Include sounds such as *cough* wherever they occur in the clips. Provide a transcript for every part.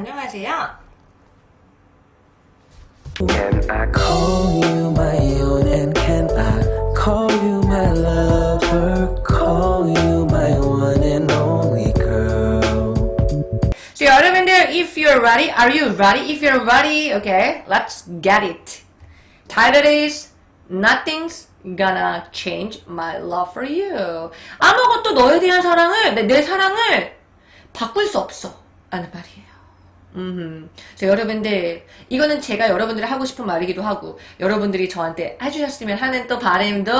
안녕하세요. Can I Call you my own and can I call you my lover? Call you my one and only girl. So 여러분들, if you're ready, are you ready? If you're ready, okay, let's get it. Title is Nothing's gonna change my love for you. 아무것도 너에 대한 사랑을, 내, 내 사랑을 바꿀 수 없어. 라는 말이에요. 음, 저 여러분들 이거는 제가 여러분들이 하고 싶은 말이기도 하고 여러분들이 저한테 해주셨으면 하는 또 바람도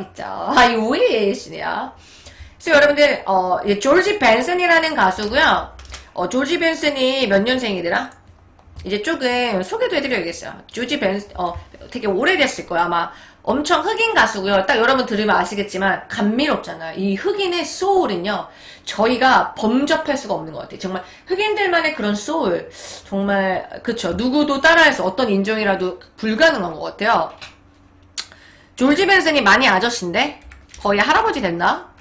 있죠. I wish요. 그래서 여러분들 어 조지 벤슨이라는 가수고요. 어 조지 벤슨이 몇 년생이더라? 이제 조금 소개도 해드려야겠어요. 조지 벤, 어, 되게 오래됐을 거야. 아마 엄청 흑인 가수고요. 딱 여러분 들으면 아시겠지만, 감미롭잖아요. 이 흑인의 소울은요, 저희가 범접할 수가 없는 것 같아요. 정말 흑인들만의 그런 소울. 정말, 그쵸. 누구도 따라할 수, 어떤 인종이라도 불가능한 것 같아요. 졸지 벤슨이 많이 아저씨인데? 거의 할아버지 됐나?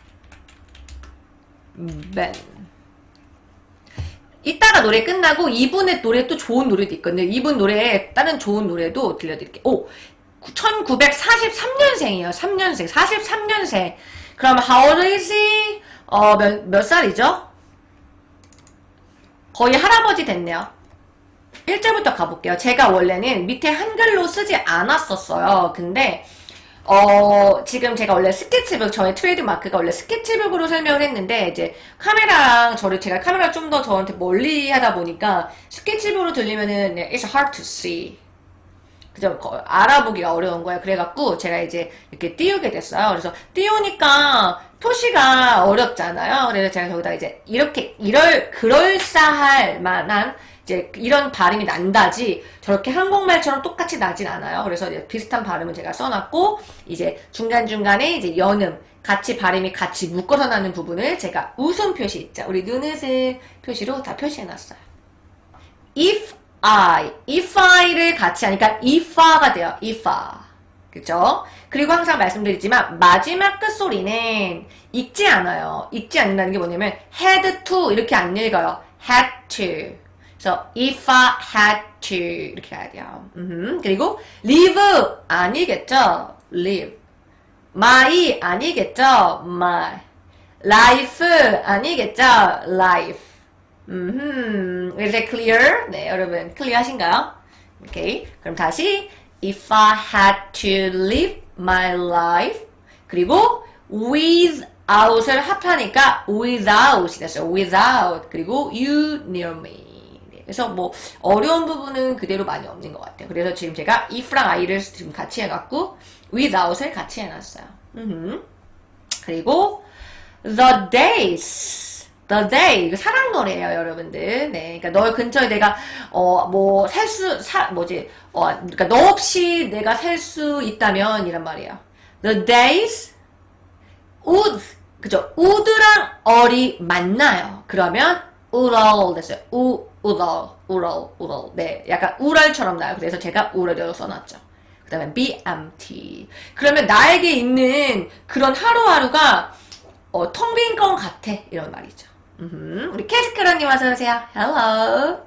음, 벤. 이따가 노래 끝나고 이분의 노래 또 좋은 노래도 있거든요. 이분 노래에 다른 좋은 노래도 들려드릴게요. 오! 1943년생이에요. 3년생. 43년생. 그럼 how old is he? 어, 몇, 몇 살이죠? 거의 할아버지 됐네요. 1절부터 가볼게요. 제가 원래는 밑에 한글로 쓰지 않았었어요. 근데 어, 지금 제가 원래 스케치북, 저의 트레이드 마크가 원래 스케치북으로 설명을 했는데, 이제 카메라랑 저를 제가 카메라 좀 더 저한테 멀리 하다 보니까 스케치북으로 들리면은 네, it's hard to see. 그죠? 거- 알아보기가 어려운 거예요. 그래갖고 제가 이제 이렇게 띄우게 됐어요. 그래서 띄우니까 표시가 어렵잖아요. 그래서 제가 저기다 이제 이렇게, 이럴, 그럴싸할 만한 이제 이런 발음이 난다지 저렇게 한국말처럼 똑같이 나진 않아요. 그래서 이제 비슷한 발음은 제가 써놨고 이제 중간 중간에 이제 연음 같이 발음이 같이 묶어서 나는 부분을 제가 웃음 표시 있죠. 우리 눈웃음 표시로 다 표시해놨어요. if I, if I를 같이 하니까 if가 돼요. if. 그죠? 그리고 항상 말씀드리지만 마지막 끝소리는 읽지 않아요. 읽지 않는다는 게 뭐냐면 had to 이렇게 안 읽어요. had to. 그래서 if I had to 이렇게 가야 돼요. 음흠. 그리고 live 아니겠죠? live. my 아니겠죠? my. life 아니겠죠? life. 음, 이제 clear? 네, 여러분 clear 하신가요? 오케이. 그럼 다시 if I had to live my life 그리고 without을 합하니까 without이 됐어요. without 그리고 you near me. 네, 그래서 뭐 어려운 부분은 그대로 많이 없는 것 같아요. 그래서 지금 제가 if랑 i를 지금 같이 해갖고 without을 같이 해놨어요. 그리고 the days, the day 이거 사랑 노래예요, 여러분들. 네, 그러니까 너 근처에 내가 어 뭐 살 수 사 뭐지 어 그러니까 너 없이 내가 살 수 있다면 이란 말이에요. The days would 그죠? would랑 어리 만나요. 그러면 됐어요. 우 우럴 우럴 우럴 네, 약간 우럴처럼 나요. 그래서 제가 우럴이라고 써놨죠. 그 다음에 BMT. 그러면 나에게 있는 그런 하루하루가 어, 텅빈것 같아. 이런 말이죠. 우리 캐스크라님 어서 오세요. Hello.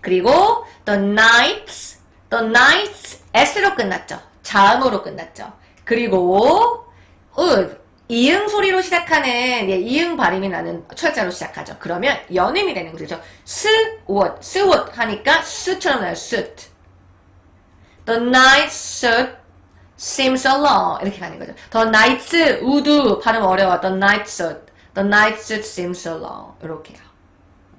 그리고 the nights, the nights S로 끝났죠. 자음으로 끝났죠. 그리고 would, 이응 소리로 시작하는 예, 이응 발음이 나는 철자로 시작하죠. 그러면 연음이 되는 거죠. 스, would, 스, would 하니까 스처럼 나요. suit. The night suit seems so long. 이렇게 가는 거죠. The nights would 발음 어려워. The night suit. The night suit seems so long. 이렇게요.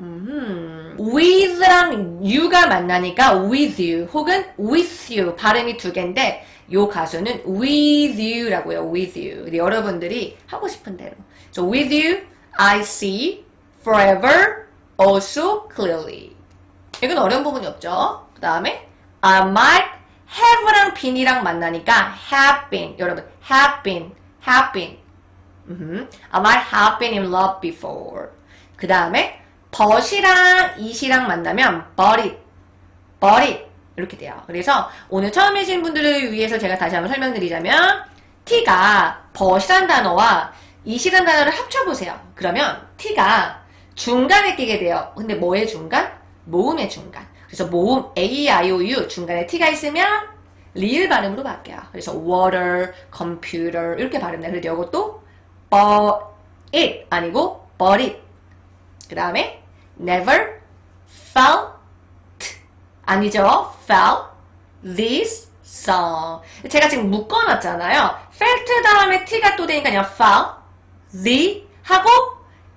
음, with랑 you가 만나니까 with you 혹은 with you 발음이 두 개인데 요 가수는 with you라고요. with you. 여러분들이 하고 싶은 대로. So with you, I see forever, also clearly. 이건 어려운 부분이 없죠. 그 다음에 I might have랑 been이랑 만나니까 have been. 여러분, have been, have been. I might have been in love before. 그 다음에 but이랑 it이랑 만나면 but it, but it 이렇게 돼요. 그래서 오늘 처음이신 분들을 위해서 제가 다시 한번 설명드리자면 t가 but이란 단어와 it이란 단어를 합쳐보세요. 그러면 t가 중간에 끼게 돼요. 근데 뭐의 중간? 모음의 중간. 그래서 모음 A, I, O, U 중간에 T가 있으면 리을 발음으로 바뀌어요. 그래서 water, computer 이렇게 발음돼요. 그래서 이것도 but it 아니고 but it. 그 다음에 never felt 아니죠. felt this song. 제가 지금 묶어놨잖아요. felt 다음에 t가 또 되니까 그냥 felt the 하고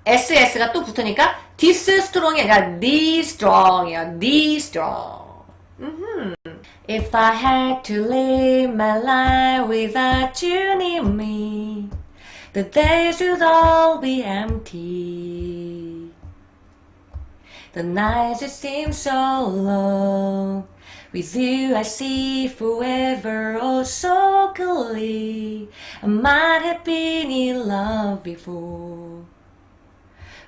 ss가 또 붙으니까 this strong이 아니라 the strong이에요. the strong. If I had to live my life without you near me, the days would all be empty. The nights just seem so long. With you, I see forever oh so clearly. I might have been in love before,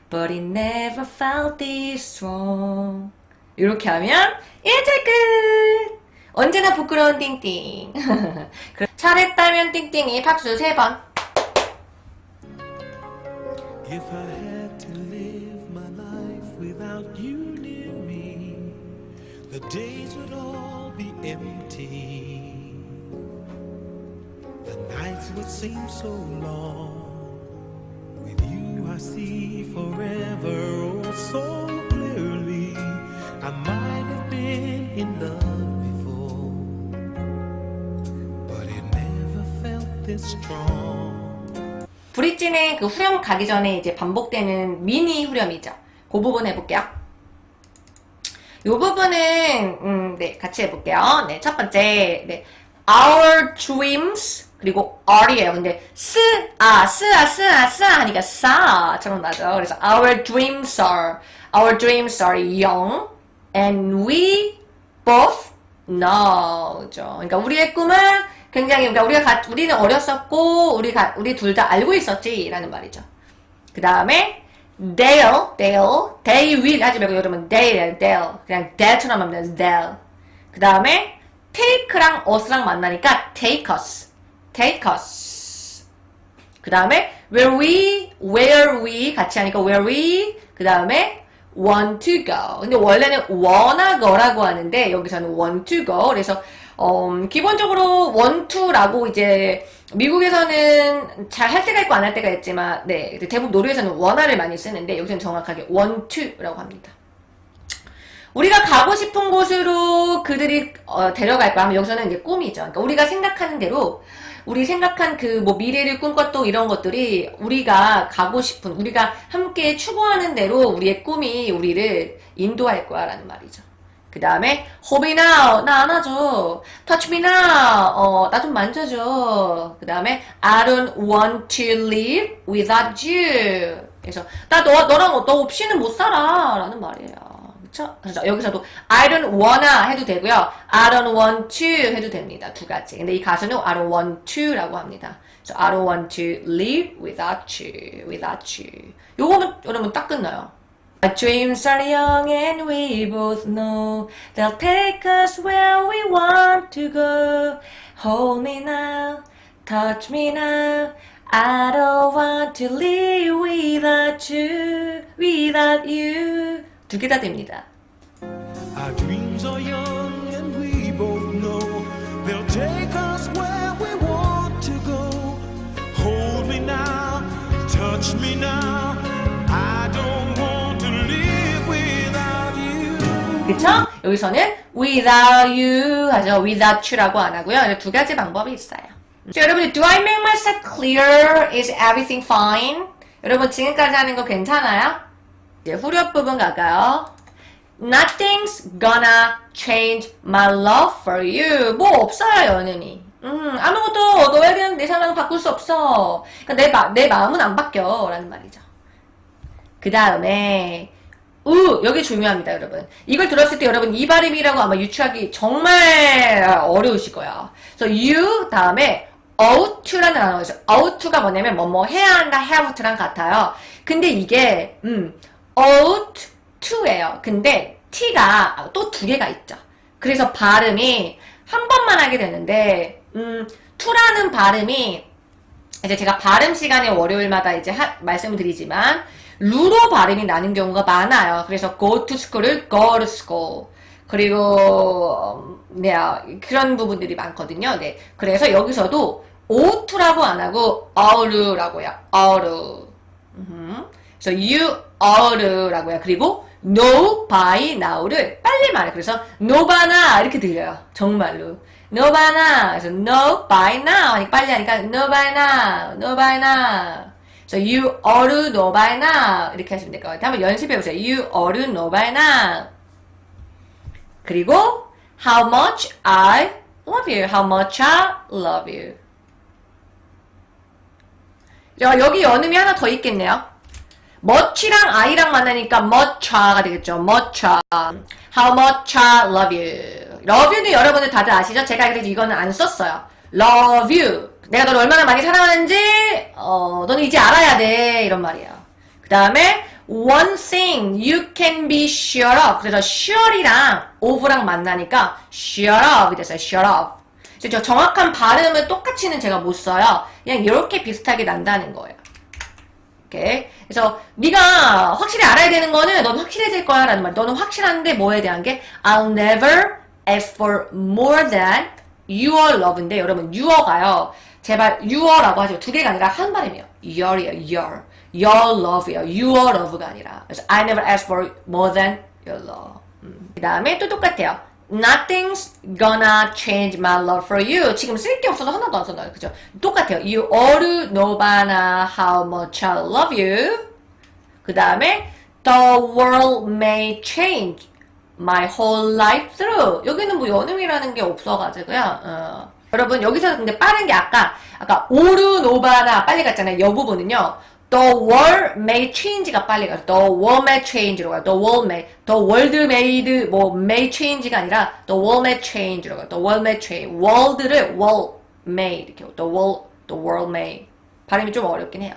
but it never felt this strong. 이렇게 하면 1절 끝! 언제나 부끄러운 띵띵. *laughs* 그럼 잘했다면 띵띵이 박수 3번. If I had to live my life without you near me, the days would all be empty. The nights would seem so long. With you, I see forever oh so clearly. I might have been in love before, but it never felt this strong. 브릿지는 그 후렴 가기 전에 이제 반복되는 미니 후렴이죠. 그 부분 해볼게요. 이 부분은 음, 네 같이 해볼게요. 네 첫 번째 네 our dreams 그리고 are예요. 근데 스, 아, 스아, 스아 하니까 싸처럼 나죠. 그래서 our dreams are, our dreams are young and we both know죠. 그러니까 우리의 꿈은 굉장히, 그러니까 우리가 가, 우리는 어렸었고, 우리 가, 우리 둘 다 알고 있었지라는 말이죠. 그 다음에 they'll, they'll, they will 하지 말고 여러분 they'll, they'll 그냥 they'처럼 하면 they'll. 그 다음에 take랑 us랑 만나니까 take us, take us. 그 다음에 where we, where we 같이 하니까 where we. 그 다음에 want to go. 근데 원래는 wanna go라고 하는데 여기서는 want to go. 그래서 어, 기본적으로 to라고 이제 미국에서는 잘 할 때가 있고 안 할 때가 있지만 네 대부분 노르웨이에서는 wanna를 많이 쓰는데 여기서는 정확하게 to라고 합니다. 우리가 가고 싶은 곳으로 그들이 어, 데려갈 거야. 여기서는 이제 꿈이죠. 그러니까 우리가 생각하는 대로 우리 생각한 그 뭐 미래를 꿈꿨던 이런 것들이 우리가 가고 싶은 우리가 함께 추구하는 대로 우리의 꿈이 우리를 인도할 거야라는 말이죠. 그 다음에 me now 나 안아줘 touch me now 어, 나 좀 만져줘 그 다음에 I don't want to live without you 그래서 나 너, 너랑 너 없이는 못 살아 라는 말이에요 그쵸? 그래서 여기서도 I don't wanna 해도 되고요 I don't want to 해도 됩니다 두 가지 근데 이 가수는 I don't want to 라고 합니다 그래서 I don't want to live without you without you 요거는 여러분 딱 끝나요 Our dreams are young and we both know they'll take us where we want to go. Hold me now, touch me now. I don't want to live without you, without you. 두 개 다 됩니다. Our dreams are young and we both know they'll take us where we want to go. Hold me now, touch me now. 그쵸? 여기서는 without you 하죠. without you라고 안 하고요. 두 가지 방법이 있어요. 자, 여러분, do I make myself clear? Is everything fine? 여러분, 지금까지 하는 거 괜찮아요? 이제 후렴 부분 갈까요? Nothing's gonna change my love for you. 뭐 없어요, 연은이. 음, 아무것도 너에게는 내 사랑을 바꿀 수 없어. 그러니까 내, 마, 내 마음은 안 바뀌어. 라는 말이죠. 그 다음에 우 여기 중요합니다 여러분. 이걸 들었을 때 여러분 이 발음이라고 아마 유추하기 정말 어려우실 거야 그래서 you 다음에 있어요. ought to가 뭐냐면 뭐뭐 해야 한다 have to랑 같아요. 근데 이게 음 ought to예요. 근데 t가 또 두 개가 있죠. 그래서 발음이 한 번만 하게 되는데 음 to라는 발음이 이제 제가 발음 시간에 월요일마다 이제 하- 말씀을 드리지만 루로 발음이 나는 경우가 많아요. 그래서 go to school을 go to school. 그리고 네 그런 부분들이 많거든요. 네 그래서 여기서도 오투라고 안 하고 어르라고요. 어르. 음흠. 그래서 you are라고요. 그리고 know by now를 빨리 말해. 그래서 nobana 이렇게 들려요. 정말로. nobana. 그래서 know by now. 빨리 하니까 know by now. know by now. 그래서 you know by now. 이렇게 하시면 될 것 같아요. 한번 연습해 보세요. you know by now. 그리고 how much I love you. how much I love you. 야, 여기 연음이 하나 더 있겠네요. much랑 I랑 만나니까 much가 되겠죠. much. How much I love you. love you는 여러분들 다들 아시죠? 제가 그래서 이거는 안 썼어요. love you. 내가 너를 얼마나 많이 사랑하는지, 어, 너는 이제 알아야 돼. 이런 말이에요. 그 다음에 one thing you can be sure of. 그래서 sure이랑 of랑 만나니까 shut up 이 됐어요. up. 그래서 저 정확한 발음을 똑같이는 제가 못 써요. 그냥 이렇게 비슷하게 난다는 거예요. 오케이. 그래서 네가 확실히 알아야 되는 거는 넌 확실해질 거야 라는 말. 너는 확실한데 뭐에 대한 게 I'll never ask for more than your love인데 여러분 your가요. 제발 your라고 하죠. 두 개가 아니라 한 발음이에요. your이에요. your. your love예요. your love가 아니라. 그래서 I never ask for more than your love. 그 다음에 또 똑같아요. Nothing's gonna change my love for you. 지금 쓸 게 없어서 하나도 안 써놔요. 그죠? 똑같아요. You to know by now how much I love you. 그 다음에 The world may change my whole life through. 여기는 뭐 연음이라는 게 없어가지고요. 어. 여러분 여기서 근데 빠른 게 아까 아까 오르노바나 빨리 갔잖아요. 여 부분은요. The world may change가 빨리 가요. The world may change로 가요. The world may. The world made 뭐 may change가 아니라 The world may change로 가요. The world may change. world를 world may 이렇게. The world the world may. 발음이 좀 어렵긴 해요.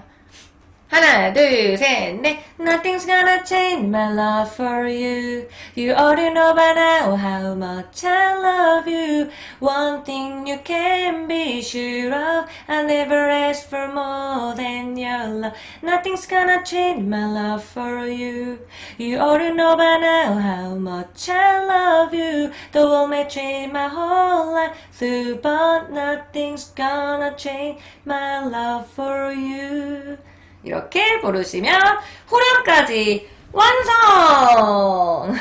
하나, 둘, 셋, 넷. Nothing's gonna change my love for you. You already know by now how much I love you. One thing you can be sure of, I never ask for more than your love. Nothing's gonna change my love for you. You already know by now how much I love you. The world may change my whole life through, but nothing's gonna change my love for you. 이렇게 부르시면 후렴까지 완성!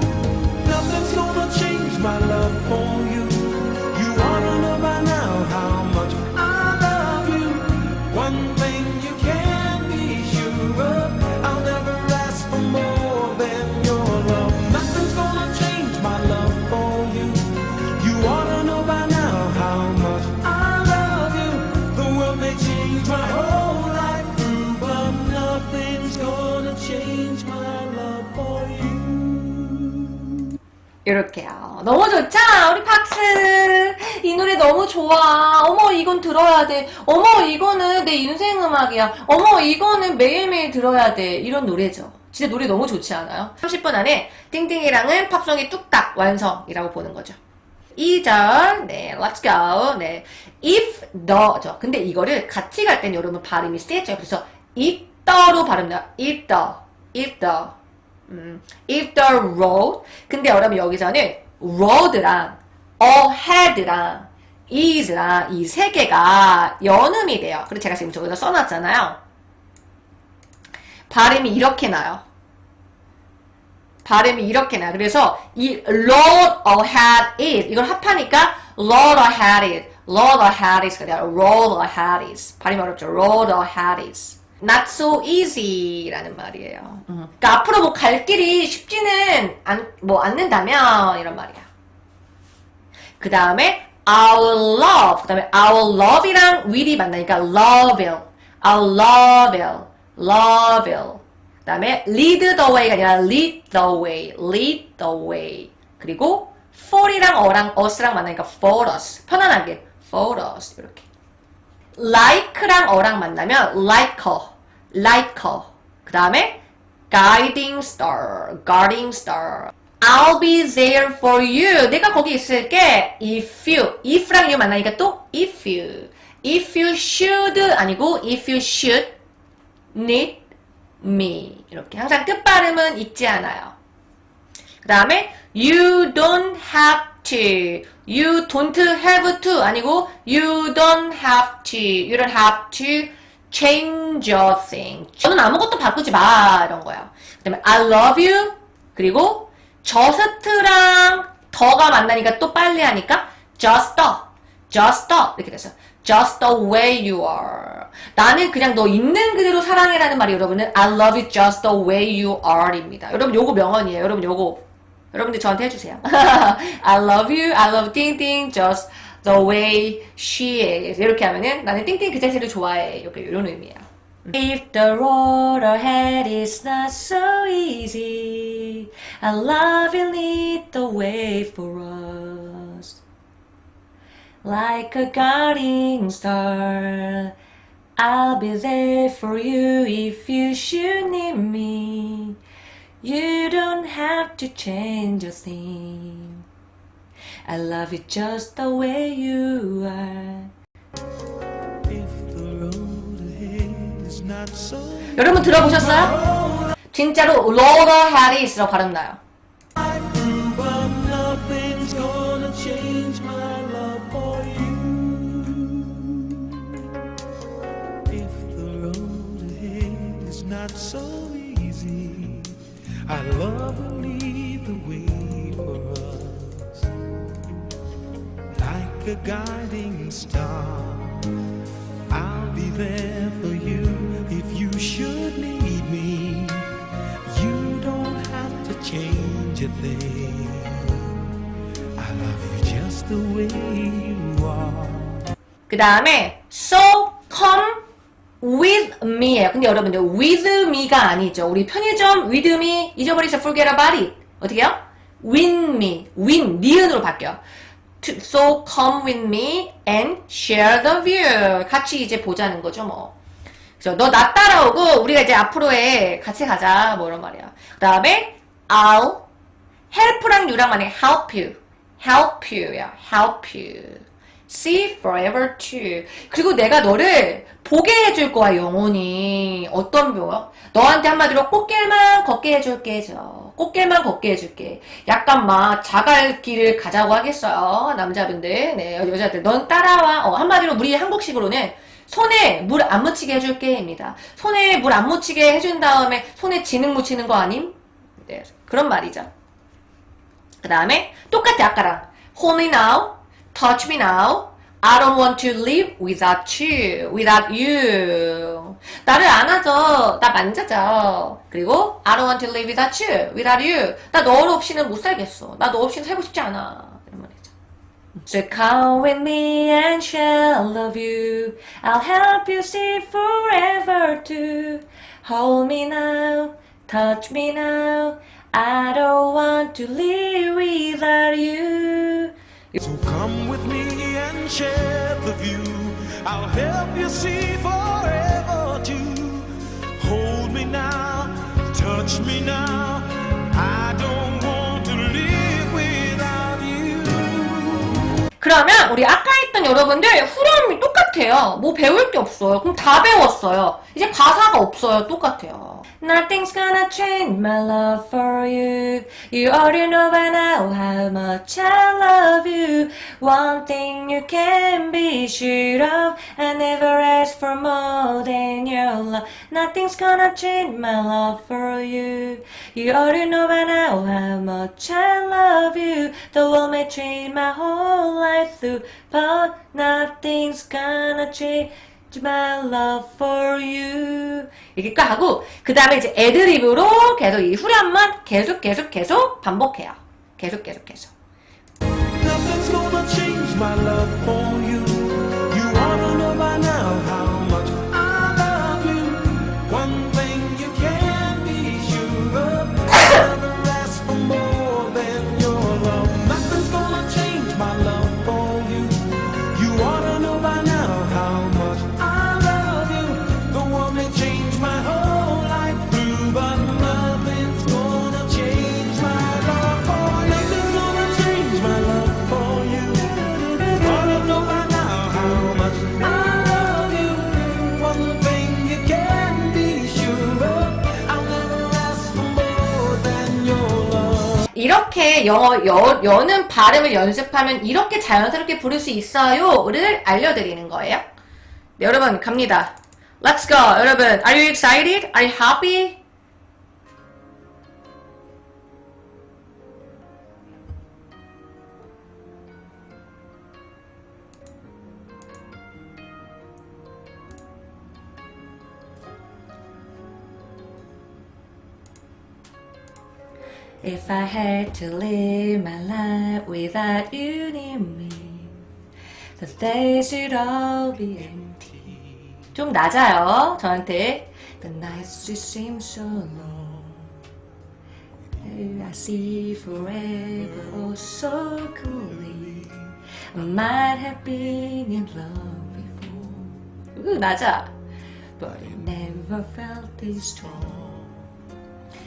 *laughs* 이렇게요. 너무 좋죠? 우리 박스! 이 노래 너무 좋아. 어머, 이건 들어야 돼. 어머, 이거는 내 인생 음악이야. 어머, 이거는 매일매일 들어야 돼. 이런 노래죠. 진짜 노래 너무 좋지 않아요? 30분 안에 띵띵이랑은 팝송이 뚝딱 완성이라고 보는 거죠. 2절, 네, let's go. 네, if the죠. 근데 이거를 같이 갈 땐 여러분 발음이 세죠. 그래서 if the로 발음돼요. if the, if the. 음, if the road. 근데 여러분 여기서는 road랑 ahead랑 is랑 이 세 개가 연음이 돼요. 그래서 제가 지금 저기다 써놨잖아요. 발음이 이렇게 나요. 발음이 이렇게 나요. 그래서 이 road ahead is 이걸 합하니까 road ahead is, road ahead is가 돼요. road ahead is. 발음이 어렵죠. road ahead is. Not so easy라는 말이에요. 음. 그러니까 앞으로 뭐 갈 길이 쉽지는 않, 뭐 않는다면 이런 말이야. 그 다음에 our love, 그 다음에 our love이랑 will이 만나니까 love will, our love will, love will. 그 다음에 lead the way가 아니라 lead the way, lead the way. 그리고 for이랑 어랑 us랑 만나니까 for us. 편안하게 for us 이렇게. Like랑 어랑 만나면 like like. 그 다음에 guiding star, guiding star. I'll be there for you. 내가 거기 있을게. If you, if랑 you 만나니까 또 if you. If you should 아니고 if you should need me. 이렇게. 항상 끝 발음은 잊지 않아요. 그 다음에 you don't have to. you don't have to 아니고 you don't have to. you don't have to change your thing. 저는 아무것도 바꾸지 마. 이런 거예요. 그 다음에 I love you. 그리고 just랑 더가 만나니까 또 빨리 하니까 just the. just the. 이렇게 돼서 just the way you are. 나는 그냥 너 있는 그대로 사랑해라는 말이 여러분은 I love you just the way you are입니다. 여러분 요거 명언이에요. 여러분 요거 여러분들 저한테 해주세요. *laughs* I love you, I love 띵띵 just the way she is. 이렇게 하면은 나는 띵띵 그 자체를 좋아해. 이렇게 이런 의미예요. If the road ahead is not so easy, I love you lead the way for us. Like a guiding star, I'll be there for you if you should need me. You don't have to change a thing. I love you just the way you are. So 여러분 들어보셨어요? 진짜로 로더 해리스라고 발음 나요. through, I love will lead the way for us. Like a guiding star, I'll be there for you if you should need me. You don't have to change a thing. I love you just the way you are. 그 다음에 so come with me예요. 근데 여러분들 with me가 아니죠. 우리 편의점 with me 잊어버리셔 forget about it. 어떻게요? with me, with 니은으로 바뀌어. To- So come with me and share the view. 같이 이제 보자는 거죠, 뭐. 그래서 너나 따라오고 우리가 이제 앞으로에 같이 가자, 뭐 이런 말이야. 그 다음에 I'll help랑 you랑 만약에 help you, help you야, help you. See forever too. 그리고 내가 너를 보게 해줄 거야, 영원히. 어떤 묘요? 너한테 한마디로 꽃길만 걷게 해줄게, 저. 꽃길만 걷게 해줄게. 약간 막 자갈길을 가자고 하겠어요, 남자분들. 네, 여- 여자들. 넌 따라와. 어, 한마디로 우리 한국식으로는 손에 물 안 묻히게 해줄게, 입니다. 손에 물 안 묻히게 해준 다음에 손에 진흙 묻히는 거 아님? 네, 그런 말이죠. 그 다음에 똑같아 아까랑 hold me now, touch me now, I don't want to live without you, without you. 나를 안아줘, 나 만져줘. 그리고 I don't want to live without you, without you. 나 너 없이는 못 살겠어. 나 너 없이는 살고 싶지 않아. 이런 말이죠. So come with me and shall love you. I'll help you see forever too. Hold me now, touch me now. I don't want to live without you. So come with me and share the view. I'll help you see forever too. Hold me now, touch me now. 그러면 우리 아까 했던 여러분들 후렴이 똑같아요. 뭐 배울 게 없어요. 그럼 다 배웠어요. 이제 가사가 없어요. 똑같아요. Nothing's gonna change my love for you. You already know by now how much I love you. One thing you can be sure of, I never ask for more than your love. Nothing's gonna change my love for you. You already know by now how much I love you. The world may change my whole life through, but nothing's gonna change my love for you. 이렇게 하고 그 다음에 이제 애드립으로 계속 이 후렴만 계속 계속 계속 반복해요. 계속 계속 계속. 이렇게 영어 여, 여는 발음을 연습하면 이렇게 자연스럽게 부를 수 있어요를 알려드리는 거예요. 네, 여러분 갑니다. Let's go. 여러분, are you excited? Are you happy? If I had to live my life without you near me, the days would all be empty. 좀 낮아요, 저한테. The nights just seem so long. I see forever oh so clearly. I might have been in love before. 으, 낮아. But I never felt this strong.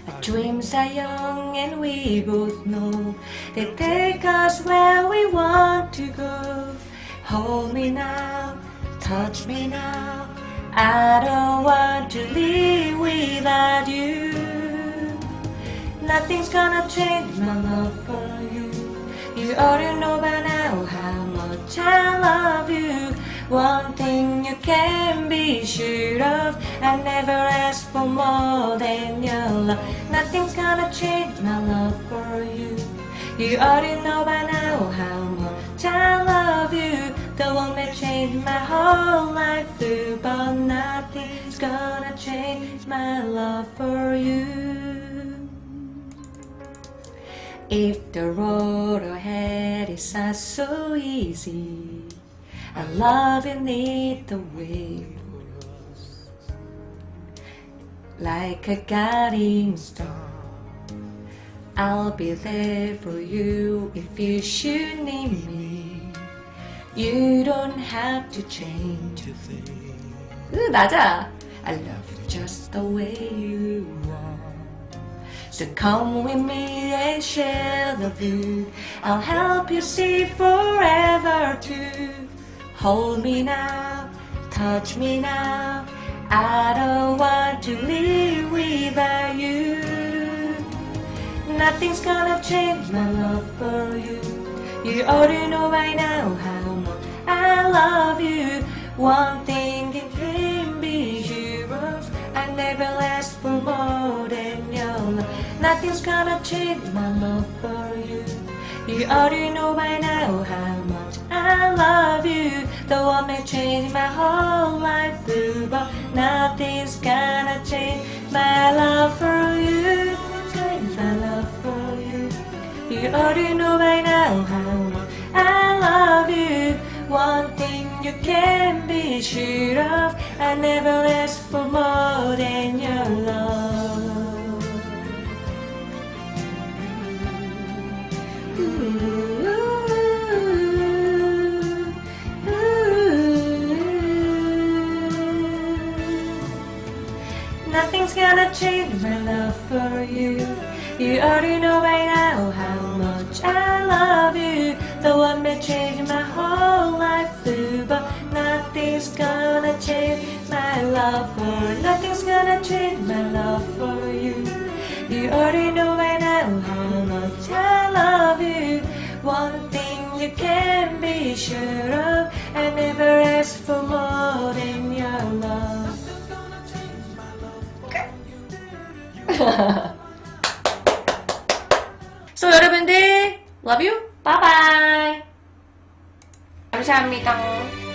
Our dreams are young and we both know they take us where we want to go. Hold me now, touch me now. I don't want to live without you. Nothing's gonna change my love for you. You already know by now how much I love you. One thing can be sure of, I never asked for more than your love. Nothing's gonna change my love for you. You already know by now how much I love you. The one that changed my whole life through, but nothing's gonna change my love for you. If the road ahead is not so easy, I love and need the way for us. Like a guiding star, I'll be there for you if you should need me. You don't have to change a thing. 으, 낮아. I love you just the way you are. So come with me and share the view. I'll help you see forever too. Hold me now, touch me now. I don't want to live without you. Nothing's gonna change my love for you. You already know by now how much I love you. One thing you can be of, I never asked for more than your love. Nothing's gonna change my love for you. You already know by now how much I love you. The one may change my whole life through, but nothing's gonna change my love for you. You. Already know by now how much I love you. One thing you can be sure of, I never asked for more than your love. Ooh, Nothing's gonna change my love for you. You already know by now how much I love you. The one that changed my whole life through, but nothing's gonna change my love for. Nothing's gonna change my love for you. You already know by now how much I love you. One thing you can be sure of, I never ask for more so 여러분들 love you. bye bye. 감사합니다.